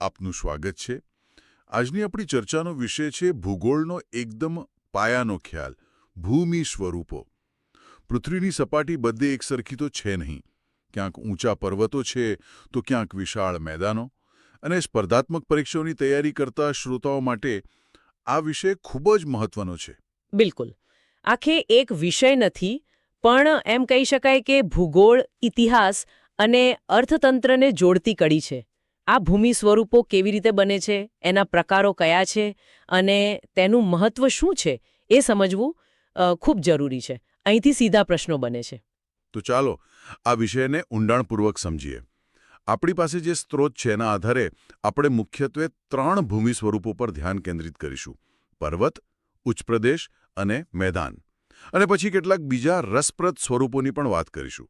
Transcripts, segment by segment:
આપનું સ્વાગત છે. આજની આપણી ચર્ચાનો વિષય છે ભૂગોળનો એકદમ પાયાનો ખ્યાલ, ભૂમિ સ્વરૂપો. પૃથ્વીની સપાટી બધે એકસરખી તો છે નહીં. ક્યાંક ઊંચા પર્વતો છે તો ક્યાંક વિશાળ મેદાનો અને સ્પર્ધાત્મક પરીક્ષાઓની તૈયારી કરતા શ્રોતાઓ માટે આ વિષય ખૂબ જ મહત્વનો છે. બિલકુલ. આખે એક વિષય નથી, પણ એમ કહી શકાય કે ભૂગોળ, ઇતિહાસ અને અર્થતંત્રને જોડતી કડી છે. આ ભૂમિ સ્વરૂપો કેવી રીતે બને છે, એના પ્રકારો કયા છે અને તેનું મહત્વ શું છે એ સમજવું ખૂબ જરૂરી છે. અહીંથી સીધા પ્રશ્નો બને છે. તો ચાલો આ વિષયને ઊંડાણપૂર્વક સમજીએ. આપણી પાસે જે સ્ત્રોત છે એના આધારે આપણે મુખ્યત્વે ત્રણ ભૂમિ સ્વરૂપો પર ધ્યાન કેન્દ્રિત કરીશું. પર્વત ઉચ્ચપ્રદેશ અને મેદાન. અને પછી કેટલાક બીજા રસપ્રદ સ્વરૂપોની પણ વાત કરીશું.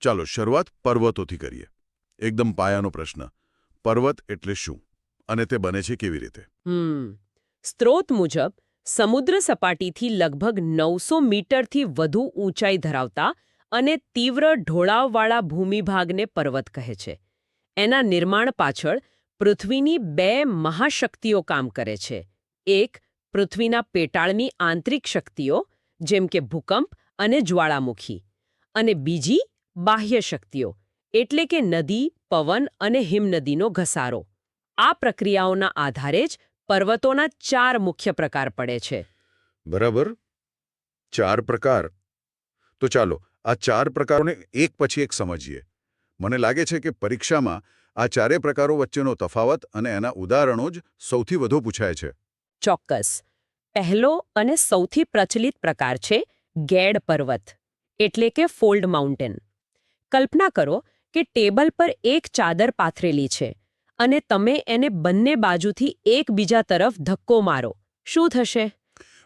ચાલો શરૂઆત પર્વતોથી કરીએ. એકદમ પાયાનો પ્રશ્ન. પર્વત એટલે શું? અને તે બને છે કેવી રીતે? સ્ત્રોત મુજબ, સમુદ્ર સપાટીથી લગભગ નવસો મીટરથી વધુ ઊંચાઈ ધરાવતા અને તીવ્ર ઢોળાવવાળા ભૂમિભાગને પર્વત કહે છે. એના નિર્માણ પાછળ પૃથ્વીની બે મહાશક્તિઓ કામ કરે છે. એક, પૃથ્વીના પેટાળની આંતરિક શક્તિઓ, જેમ કે ભૂકંપ અને જ્વાળામુખી. અને બીજી, બાહ્ય શક્તિઓ, એટલે કે નદી પવન અને હિમનદીનો ઘસારો. આ પ્રક્રિયાઓના આધારે જ પર્વતોના ચાર મુખ્ય પ્રકાર પડે છે. બરાબર? ચાર પ્રકાર. તો ચાલો આ ચાર પ્રકારોને એક પછી એક સમજીએ. મને લાગે છે કે પરીક્ષામાં આ ચારે પ્રકારો વચ્ચેનો તફાવત અને એના ઉદાહરણો જ સૌથી વધુ પૂછાય છે. ચોક્કસ. પહેલો અને સૌથી પ્રચલિત પ્રકાર છે ગેડ પર્વત એટલે કે ફોલ્ડ માઉન્ટેન. કલ્પના કરો કે ટેબલ પર એક ચાદર પાથરેલી છે અને તમે એને બંને બાજુથી એકબીજા તરફ ધક્કો મારો. શું થશે?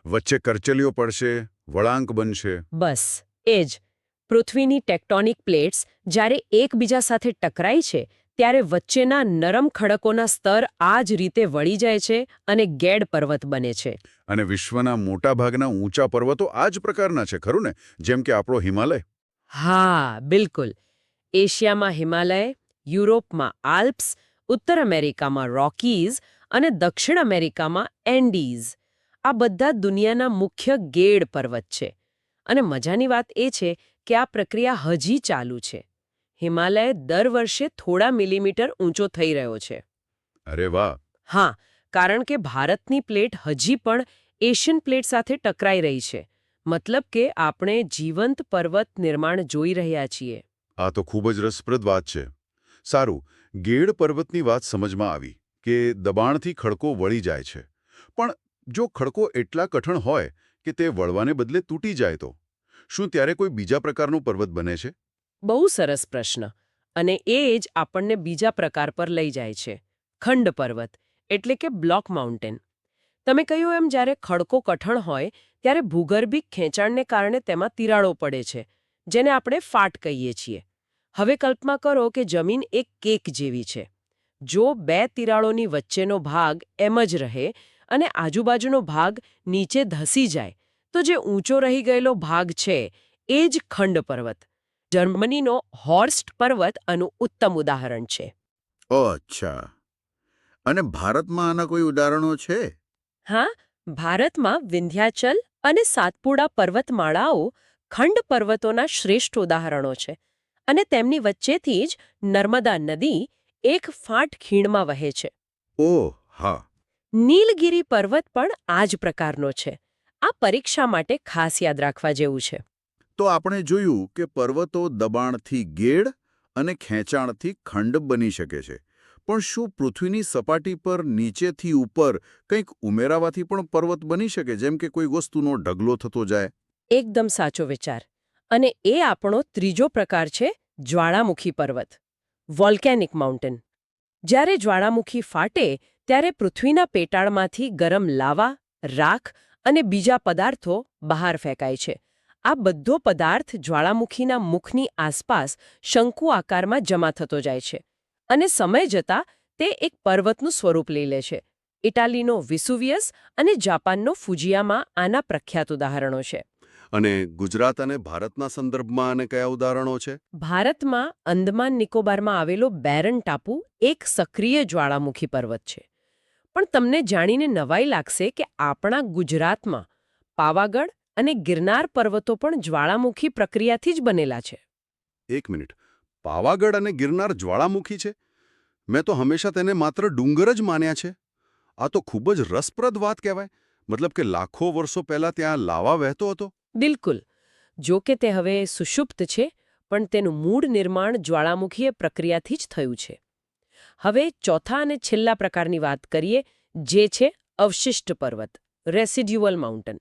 વચ્ચે કરચલીઓ પડશે વળાંક બનશે. બસ એ જ. પૃથ્વીની ટેક્ટોનિક પ્લેટ્સ જ્યારે એકબીજા સાથે ટકરાય છે ત્યારે વચ્ચેના નરમ ખડકોના સ્તર આ જ રીતે વળી જાય છે અને ગેડ પર્વત બને છે. અને વિશ્વના મોટાભાગના ઊંચા પર્વતો આ જ પ્રકારના છે ખરું ને? જેમ કે આપણો હિમાલય. હા બિલકુલ. એશિયામાં હિમાલય યુરોપમાં આલ્પ્સ ઉત્તર અમેરિકામાં રોકીઝ અને દક્ષિણ અમેરિકામાં એન્ડીઝ. આ બધા દુનિયાના મુખ્ય ગેડ પર્વત છે. અને મજાની વાત એ છે કે આ પ્રક્રિયા હજી ચાલુ છે. હિમાલય દર વર્ષે થોડા મિલીમીટર ઊંચો થઈ રહ્યો છે. અરે વાહ! હા કારણ કે ભારતની પ્લેટ હજી પણ એશિયન પ્લેટ સાથે ટકરાઈ રહી છે. મતલબ કે આપણે જીવંત પર્વત નિર્માણ જોઈ રહ્યા છીએ. આ તો ખૂબ જ રસપ્રદ વાત છે. સારું, ગેડ પર્વતની વાત સમજમાં આવી કે દબાણથી ખડકો વળી જાય છે. પણ જો ખડકો એટલા કઠણ હોય કે તે વળવાને બદલે તૂટી જાય તો? શું ત્યારે કોઈ બીજા પ્રકારનું પર્વત બને છે? બહુ સરસ પ્રશ્ન. અને એ જ આપણને બીજા પ્રકાર પર લઈ જાય છે. ખંડ પર્વત, એટલે કે બ્લોક માઉન્ટેન. તમે કહ્યું એમ જ્યારે ખડકો કઠણ હોય, ત્યારે ભૂગર્ભિક ખેંચાણને કારણે તેમાં તિરાડો પડે છે, જેને આપણે ફાટ કહીએ છીએ. હવે કલ્પના કરો કે જમીન એક કેક જેવી છે. જો બે તિરાડોની વચ્ચેનો ભાગ એમ જ રહે અને આજુબાજુનો ભાગ નીચે ધસી જાય તો જે ઊંચો રહી ગયેલો ભાગ છે એ જ ખંડ પર્વત. જર્મનીનો હોર્સ્ટ પર્વત આનું ઉત્તમ ઉદાહરણ છે. અચ્છા. અને ભારતમાં આના કોઈ ઉદાહરણો છે? હા ભારતમાં વિંધ્યાચલ અને સાતપુડા પર્વતમાળાઓ ખંડ પર્વતોના શ્રેષ્ઠ ઉદાહરણો છે. અને તેમની વચ્ચેથી જ નર્મદા નદી એક ફાટ ખીણમાં વહે છે. ઓહ હા. નીલગિરી પર્વત પણ આ જ પ્રકારનો છે. આ પરીક્ષા માટે ખાસ યાદ રાખવા જેવું છે. તો આપણે જોયું કે પર્વતો દબાણથી ગેડ અને ખેંચાણથી ખંડ બની શકે છે. પણ શું પૃથ્વીની સપાટી પર નીચેથી ઉપર કંઈક ઉમેરાવાથી પણ પર્વત બની શકે જેમ કે કોઈ વસ્તુનો ઢગલો થતો જાય? એકદમ સાચો વિચાર. અને એ આપણો ત્રીજો પ્રકાર છે જ્વાળામુખી પર્વત, વોલ્કેનિક માઉન્ટેન. જ્યારે જ્વાળામુખી ફાટે, ત્યારે પૃથ્વીના પેટાળમાંથી ગરમ લાવા, રાખ અને બીજા પદાર્થો બહાર ફેંકાય છે. આ બધો પદાર્થ જ્વાળામુખીના મુખની આસપાસ શંકુ આકારમાં જમા થતો જાય છે અને સમય જતાં તે એક પર્વતનું સ્વરૂપ લઈ લે છે. ઇટાલીનો વિસુવિયસ અને જાપાનનો ફુજિયામાં આના પ્રખ્યાત ઉદાહરણો છે. અને ગુજરાત અને ભારતના સંદર્ભમાં અને કયા ઉદાહરણો છે? ભારતમાં અંદમાન નિકોબારમાં આવેલો બેરન ટાપુ એક સક્રિય જ્વાળામુખી પર્વત છે. પણ તમને જાણીને નવાઈ લાગશે કે આપણા ગુજરાતમાં પાવાગઢ અને ગિરનાર પર્વતો પણ જ્વાળામુખી પ્રક્રિયાથી જ બનેલા છે. એક મિનિટ. પાવાગઢ અને ગિરનાર જ્વાળામુખી છે? મેં તો હંમેશા તેને માત્ર ડુંગર જ માન્યા છે. આ તો ખૂબ જ રસપ્રદ વાત કહેવાય. મતલબ કે લાખો વર્ષો પહેલા ત્યાં લાવા વહેતો હતો. બિલકુલ. જો કે તે હવે સુષુપ્ત છે પણ તેનું મૂળ નિર્માણ જ્વાળામુખીય પ્રક્રિયાથી જ થયું છે. હવે ચોથા અને છેલ્લા પ્રકારની વાત કરીએ જે છે અવશિષ્ટ પર્વત રેસિડ્યુઅલ માઉન્ટન.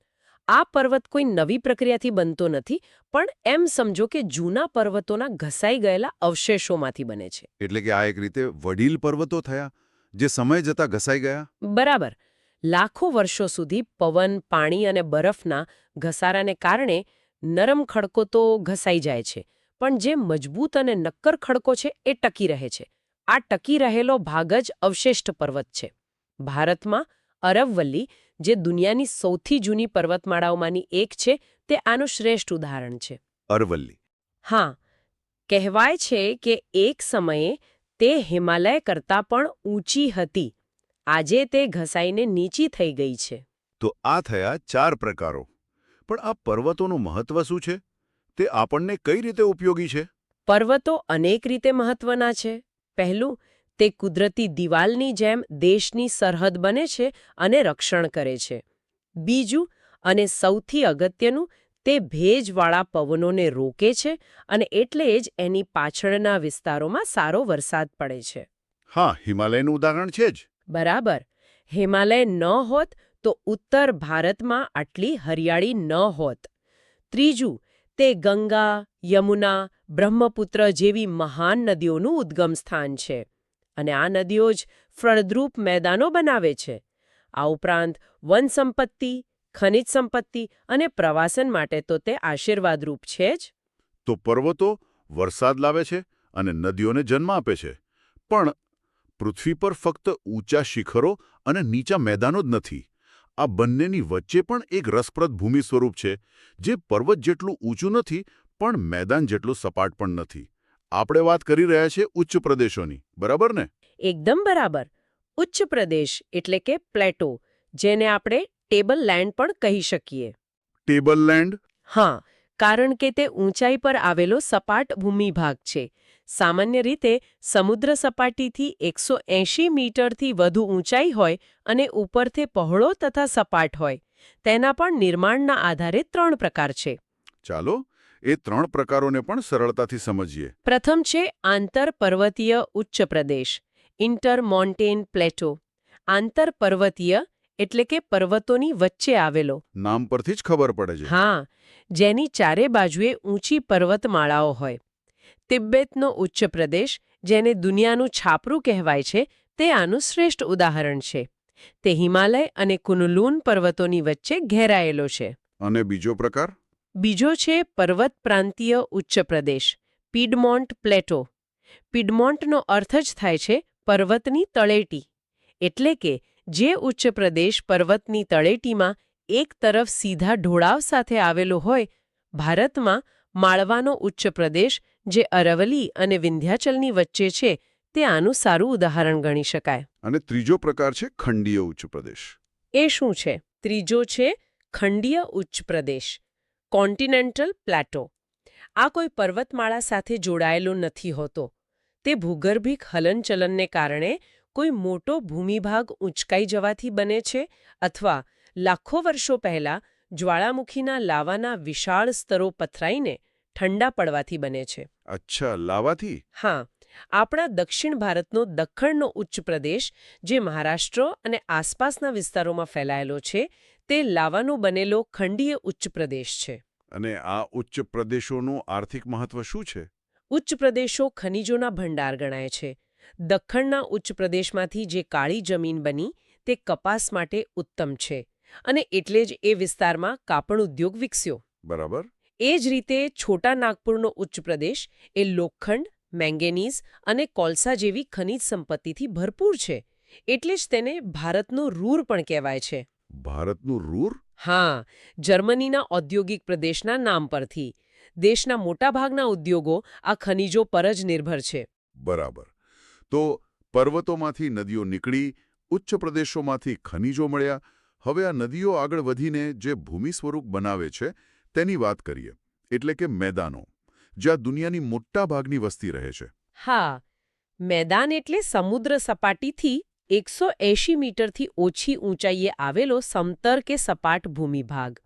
આ પર્વત કોઈ નવી પ્રક્રિયાથી બનતો નથી પણ એમ સમજો કે જૂના પર્વતોના ઘસાઈ ગયેલા અવશેષોમાંથી બને છે. એટલે કે આ એક રીતે વડીલ પર્વતો થયા જે સમય જતા ઘસાઈ ગયા? બરાબર. લાખો વર્ષો સુધી પવન પાણી અને બરફના ઘસારાને કારણે નરમ ખડકો તો ઘસાઈ જાય છે પણ જે મજબૂત અને નક્કર ખડકો છે એ ટકી રહે છે. આ ટકી રહેલો ભાગ જ અવશિષ્ટ પર્વત છે. ભારતમાં અરવવલ્લી જે દુનિયાની સૌથી જૂની પર્વતમાળાઓમાંની એક છે તે આનું શ્રેષ્ઠ ઉદાહરણ છે. અરવલ્લી. હા કહેવાય છે કે એક સમયે તે હિમાલય કરતાં પણ ઊંચી હતી. આજે તે ઘસાઈને નીચી થઈ ગઈ છે. તો આ થયા ચાર પ્રકારો. પણ આ પર્વતોનું મહત્વ શું છે? તે આપણને કઈ રીતે ઉપયોગી છે? પર્વતો અનેક રીતે મહત્વના છે. પહેલું તે કુદરતી દિવાલની જેમ દેશની સરહદ બને છે અને રક્ષણ કરે છે. બીજું અને સૌથી અગત્યનું તે ભેજવાળા પવનોને રોકે છે અને એટલે જ એની પાછળના વિસ્તારોમાં સારો વરસાદ પડે છે. હા હિમાલયનું ઉદાહરણ છે જ. બરાબર. હિમાલય ન હોત તો ઉત્તર ભારતમાં આટલી હરિયાળી ન હોત. ત્રીજું, તે ગંગા, યમુના, બ્રહ્મપુત્ર જેવી મહાન નદીઓનું ઉદ્ગમ સ્થાન છે અને આ નદીઓ જ ફળદ્રુપ મેદાનો બનાવે છે. આ ઉપરાંત વન સંપત્તિ, ખનિજ સંપત્તિ અને પ્રવાસન માટે તો તે આશીર્વાદરૂપ છે જ. તો પર્વતો વરસાદ લાવે છે અને નદીઓને જન્મ આપે છે. પણ પૃથ્વી પર ફક્ત ઊંચા શિખરો અને નીચા મેદાનો જ નથી. આ બંનેની વચ્ચે પણ એક રસપ્રદ ભૂમિ સ્વરૂપ છે જે પર્વત જેટલું ઊંચું નથી પણ મેદાન જેટલું સપાટ પણ નથી. આપણે વાત કરી રહ્યા છીએ ઉચ્ચ પ્રદેશોની બરાબર ને? એકદમ બરાબર. ઉચ્ચ પ્રદેશ એટલે કે પ્લેટો જેને આપણે ટેબલ લેન્ડ પણ કહી શકીએ. Table land? હા કારણ કે તે ઊંચાઈ પર આવેલો સપાટ ભૂમિ ભાગ છે. સામાન્ય રીતે સમુદ્ર સપાટીથી એકસો એંશી મીટરથી વધુ ઊંચાઈ હોય અને ઉપરથી પહોળો તથા સપાટ હોય. તેના પણ નિર્માણના આધારે ત્રણ પ્રકાર છે. ચાલો એ ત્રણ પ્રકારોને પણ સરળતાથી સમજીએ. પ્રથમ છે આંતરપર્વતીય ઉચ્ચ પ્રદેશ ઇન્ટર મોન્ટેન પ્લેટો. આંતરપર્વતીય એટલે કે પર્વતોની વચ્ચે આવેલો. નામ પરથી જ ખબર પડે છે. હા જેની ચારે બાજુએ ઊંચી પર્વતમાળાઓ હોય. તિબ્બેતનો ઉચ્ચ પ્રદેશ જેને દુનિયાનું છાપરું કહેવાય છે તે આનું શ્રેષ્ઠ ઉદાહરણ છે. તે હિમાલય અને કુનલૂન પર્વતોની વચ્ચે ઘેરાયેલો છે. અને બીજો પ્રકાર? બીજો છે પર્વત પ્રાંતીય ઉચ્ચ પ્રદેશ પીડમોન્ટ પ્લેટો. પીડમોન્ટનો અર્થ જ થાય છે પર્વતની તળેટી. એટલે કે જે ઉચ્ચ પ્રદેશ પર્વતની તળેટીમાં એક તરફ સીધા ઢોળાવ સાથે આવેલો હોય ભારતમાં માળવાનો ઉચ્ચ પ્રદેશ જે અરવલી અને વિંધ્યાચલની વચ્ચે છે તે આનું સારું ઉદાહરણ ગણી શકાય. અને ત્રીજો પ્રકાર છે ખંડીય ઉચ્ચ પ્રદેશ. એ શું છે? ત્રીજો છે ખંડીય ઉચ્ચ પ્રદેશ કોન્ટિનેન્ટલ પ્લેટો. આ કોઈ પર્વતમાળા સાથે જોડાયેલો નથી હોતો. તે ભૂગર્ભિક હલનચલનને કારણે કોઈ મોટો ભૂમિભાગ ઊંચકાઈ જવાથી બને છે અથવા લાખો વર્ષો પહેલા જ્વાળામુખીના લાવાના વિશાળ સ્તરો પથરાઈને ઠંડા પડવાથી બને છે. અચ્છા લાવાથી? હા આપણા દક્ષિણ ભારતનો દખ્ખણનો ઉચ્ચ પ્રદેશ જે મહારાષ્ટ્ર અને આસપાસના વિસ્તારોમાં ફેલાયેલો છે તે લાવાનો બનેલો ખંડીય ઉચ્ચ પ્રદેશ છે. અને આ ઉચ્ચ પ્રદેશોનું આર્થિક મહત્વ શું છે? ઉચ્ચ પ્રદેશો ખનિજોના ભંડાર ગણાય છે. દખ્ખણના ઉચ્ચ પ્રદેશમાંથી જે કાળી જમીન બની તે કપાસ માટે ઉત્તમ છે. અને એટલે જ એ વિસ્તારમાં કાપડ ઉદ્યોગ વિકસ્યો. બરાબર. એ જ રીતે છોટા નાગપુરનો ઉચ્ચ પ્રદેશ એ લોખંડ મેંગેનીઝ અને કોલસા જેવી ખનિજ સંપત્તિથી ભરપૂર છે. એટલે જ તેને ભારતનું રૂર પણ કહેવાય છે. ભારતનું રૂર? હા જર્મનીના ઔદ્યોગિક પ્રદેશના નામ પરથી. દેશના મોટાભાગના ઉદ્યોગો આ ખનિજો પર જ નિર્ભર છે. બરાબર. તો પર્વતોમાંથી નદીઓ નીકળી ઉચ્ચ પ્રદેશોમાંથી ખનિજો મળ્યા. હવે આ નદીઓ આગળ વધીને જે ભૂમિ સ્વરૂપ બનાવે છે તેની વાત કરીએ એટલે કે મેદાનો જ્યાં દુનિયાની મોટા ભાગની વસ્તી રહે છે. હા મેદાન એટલે સમુદ્ર સપાટીથી એકસો એંશી મીટરથી ઓછી ઊંચાઈએ આવેલો સમતર કે સપાટ ભૂમિભાગ.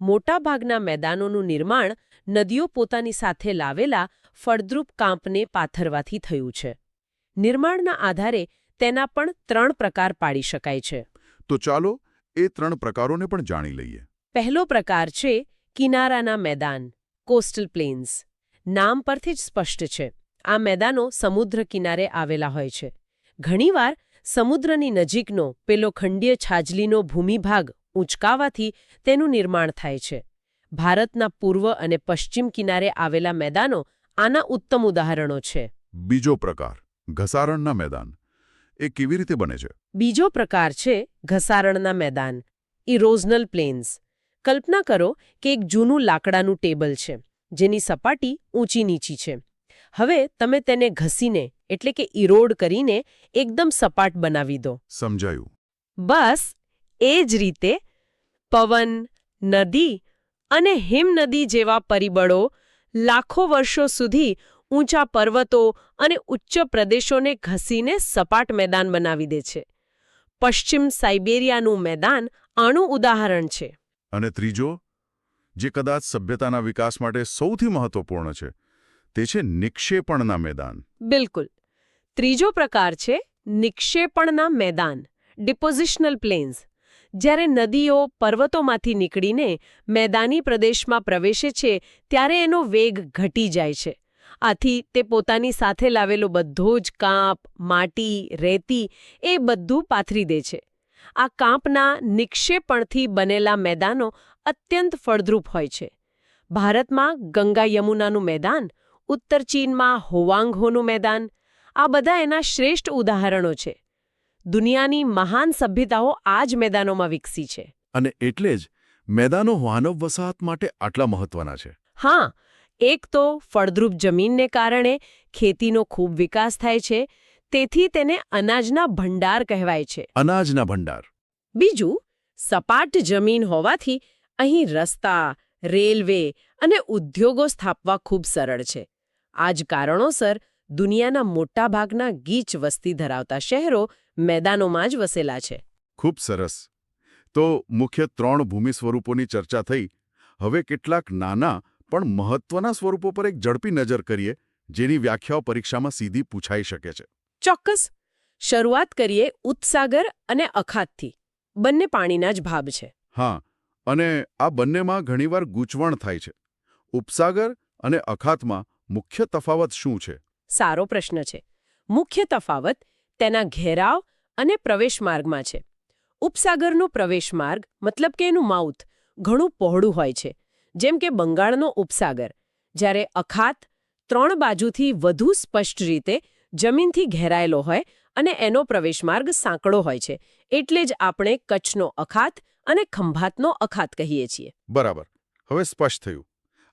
મોટાભાગના મેદાનોનું નિર્માણ નદીઓ પોતાની સાથે લાવેલા ફળદ્રુપ કાંપને પાથરવાથી થયું છે. નિર્માણના આધારે તેના પણ ત્રણ પ્રકાર પાડી શકાય છે. તો ચાલો એ ત્રણ પ્રકારોને પણ જાણી લઈએ. પહેલો પ્રકાર છે કિનારાના મેદાન કોસ્ટલ પ્લેન્સ. નામ પરથી જ સ્પષ્ટ છે. આ મેદાનો સમુદ્ર કિનારે આવેલા હોય છે. ઘણીવાર સમુદ્રની નજીકનો પેલો ખંડીય છાજલીનો ભૂમિભાગ ઊંચકાવાથી તેનું નિર્માણ થાય છે. ભારતના પૂર્વ અને પશ્ચિમ કિનારે આવેલા મેદાનો આના ઉત્તમ ઉદાહરણો છે. બીજો પ્રકાર ઘસારણના મેદાન. એ કેવી રીતે બને છે? બીજો પ્રકાર છે ઘસારણના મેદાન. ઇરોઝનલ પ્લેન્સ. કલ્પના કરો કે એક જૂનું લાકડાનું ટેબલ છે જેની સપાટી ઊંચી નીચી છે. હવે તમે તેને ઘસીને એટલે કે ઇરોડ કરીને એકદમ સપાટ બનાવી દો. સમજાયું. બસ એ જ રીતે પવન નદી અને હિમનદી જેવા પરિબળો લાખો વર્ષો સુધી ઊંચા પર્વતો અને ઉચ્ચ પ્રદેશોને ઘસીને સપાટ મેદાન બનાવી દે છે. પશ્ચિમ સાઇબેરિયાનું મેદાન આનું ઉદાહરણ છે. અને ત્રીજો, જે કદાચ સભ્યતાના વિકાસ માટે સૌથી મહત્વપૂર્ણ છે, તે છે નિક્ષેપણના મેદાન. બિલકુલ. ત્રીજો પ્રકાર છે નિક્ષેપણના મેદાન, ડિપોઝિશનલ પ્લેન્સ. જ્યારે નદીઓ, પર્વતોમાંથી નીકળીને મેદાની પ્રદેશમાં પ્રવેશે છે, ત્યારે એનો વેગ ઘટી જાય છે. આથી તે પોતાની સાથે લાવેલો બધો જ કાંપ, માટી, રેતી, એ બધું પાથરી દે છે. આ કાંપના નિક્ષેપણથી બનેલા મેદાનો અત્યંત ફળદ્રુપ હોય છે. ભારતમાં ગંગા યમુનાનું મેદાન ઉત્તર ચીનમાં હોવાંગહોનું મેદાન આ બધા એના શ્રેષ્ઠ ઉદાહરણો છે. દુનિયાની મહાન સભ્યતાઓ આ જ મેદાનોમાં વિકસી છે. અને એટલે જ મેદાનો માનવ વસાહત માટે આટલા મહત્વના છે. હા એક તો ફળદ્રુપ જમીનને કારણે ખેતીનો ખૂબ વિકાસ થાય છે તેથી તેને અનાજના ભંડાર કહેવાય છે. અનાજના ભંડાર. બીજું સપાટ જમીન હોવાથી અહીં રસ્તા રેલવે અને ઉદ્યોગો સ્થાપવા ખૂબ સરળ છે. આ જ કારણોસર દુનિયાના મોટાભાગના ગીચ વસ્તી ધરાવતા શહેરો મેદાનોમાં જ વસેલા છે. ખૂબ સરસ. તો મુખ્ય ત્રણ ભૂમિ સ્વરૂપોની ચર્ચા થઈ. હવે કેટલાક નાના પણ મહત્વના સ્વરૂપો પર એક ઝડપી નજર કરીએ જેની વ્યાખ્યાઓ પરીક્ષામાં સીધી પૂછાઈ શકે છે. ચોક્કસ. શરૂઆત કરીએ ઉત્સાગર અને અખાતથી. બંને પાણીના જ ભાગ છે. હા અને આ બંનેમાં ઘણીવાર ગૂંચવણ થાય છે. ઉપસાગર અને અખાતમાં મુખ્ય તફાવત શું છે? સારો પ્રશ્ન છે. મુખ્ય તફાવત તેના ઘેરાવ અને પ્રવેશ માર્ગમાં છે. ઉપસાગરનો પ્રવેશ માર્ગ મતલબ કે એનું માઉથ ઘણું પહોળું હોય છે. જેમ કે બંગાળનો ઉપસાગર જ્યારે અખાત ત્રણ બાજુથી વધુ સ્પષ્ટ રીતે જમીનથી ઘેરાયેલો હોય અને એનો પ્રવેશ માર્ગ સાંકડો હોય છે એટલે જ આપણે કચ્છનો અખાત અને ખંભાતનો અખાત કહીએ છીએ. બરાબર. હવે સ્પષ્ટ થયું.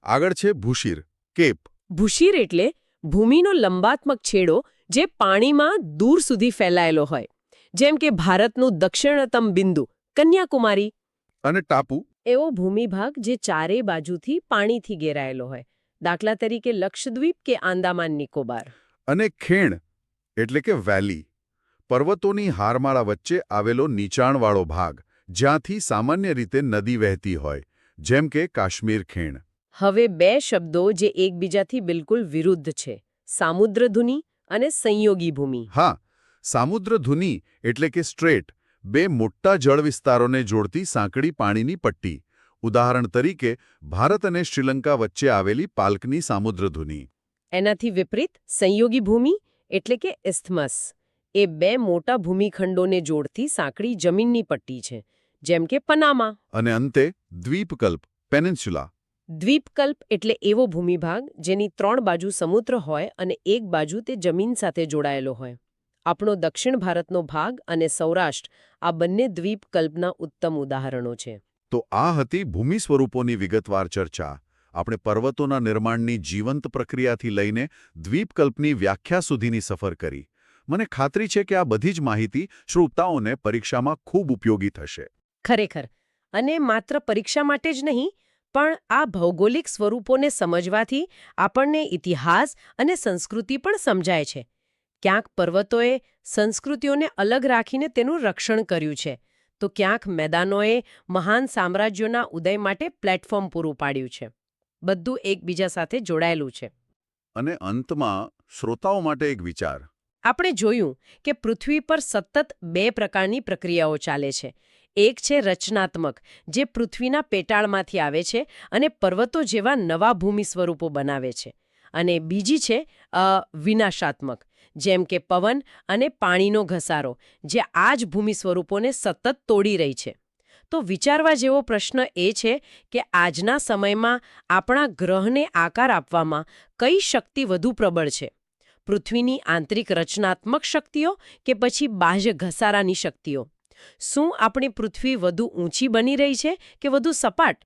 આગળ છે ભૂશીર કેપ. ભૂશીર એટલે ભૂમિનો લંબાત્મક છેડો જે પાણીમાં દૂર સુધી ફેલાયેલો હોય. જેમ કે ભારતનું દક્ષિણતમ બિંદુ કન્યાકુમારી. અને ટાપુ? એવો ભૂમિભાગ જે ચારે બાજુથી પાણીથી ઘેરાયેલો હોય. દાખલા તરીકે લક્ષદ્વીપ કે આંદામાન નિકોબાર. અને ખેણ એટલે કે વેલી પર્વતોની હારમાળા વચ્ચે આવેલો નીચાણવાળો ભાગ જ્યાંથી સામાન્ય રીતે નદી વહેતી હોય જેમ કે કાશ્મીર ખેણ. હવે બે શબ્દો જે એકબીજાથી બિલકુલ વિરુદ્ધ છે સામુદ્રધુની અને સંયોગી ભૂમિ. હા સામુદ્રધુની એટલે કે સ્ટ્રેટ બે મોટા જળ વિસ્તારોને જોડતી સાંકડી પાણીની પટ્ટી. ઉદાહરણ તરીકે ભારત અને શ્રીલંકા વચ્ચે આવેલી પાલ્કની સામુદ્રધુની. એનાથી વિપરીત સંયોગી ભૂમિ એટલે કે ઇસ્થમસ એ બે મોટા ભૂમિખંડોને જોડતી સાંકડી જમીનની પટ્ટી છે જેમ કે પનામા. અને અંતે દ્વીપકલ્પ પેનેન્સ્યુલા. દ્વીપકલ્પ એટલે એવો ભૂમિભાગ જેની ત્રણ બાજુ સમુદ્ર હોય અને એક બાજુ તે જમીન સાથે જોડાયેલો હોય. આપણો દક્ષિણ ભારતનો ભાગ અને સૌરાષ્ટ્ર આ બંને દ્વીપકલ્પના ઉત્તમ ઉદાહરણો છે. તો આ હતી ભૂમિ સ્વરૂપોની વિગતવાર ચર્ચા. આપણે પર્વતોના નિર્માણની જીવંત પ્રક્રિયાથી લઈને દ્વીપકલ્પની વ્યાખ્યા સુધીની સફર કરી. મને ખાતરી છે કે આ બધી જ માહિતી શ્રોતાઓને પરીક્ષામાં ખૂબ ઉપયોગી થશે. ખરેખર. અને માત્ર પરીક્ષા માટે જ નહીં, પણ આ ભૌગોલિક સ્વરૂપોને સમજવાથી આપણને ઇતિહાસ અને સંસ્કૃતિ પણ સમજાય છે. ક્યાંક પર્વતોએ સંસ્કૃતિઓને અલગ રાખીને તેનું રક્ષણ કર્યું છે, તો ક્યાંક મેદાનોએ મહાન સામ્રાજ્યોના ઉદય માટે પ્લેટફોર્મ પૂરું પાડ્યું છે. બધું એકબીજા સાથે જોડાયેલું છે. અને અંતમાં શ્રોતાઓ માટે એક વિચાર. આપણે જોયું કે પૃથ્વી પર સતત બે પ્રકારની પ્રક્રિયાઓ ચાલે છે. એક છે રચનાત્મક જે પૃથ્વીના પેટાળમાંથી આવે છે અને પર્વતો જેવા નવા ભૂમિ સ્વરૂપો બનાવે છે. અને બીજી છે વિનાશાત્મક જેમ કે પવન અને પાણીનો ઘસારો જે આ જ ભૂમિ સ્વરૂપોને સતત તોડી રહી છે. તો વિચારવા જેવો પ્રશ્ન એ છે કે આજના સમયમાં આપણા ગ્રહને આકાર આપવામાં કઈ શક્તિ વધુ પ્રબળ છે? પૃથ્વીની આંતરિક રચનાત્મક શક્તિઓ કે પછી બાહ્ય ઘસારાની શક્તિઓ? શું આપણી પૃથ્વી વધુ ઊંચી બની રહી છે કે વધુ સપાટ?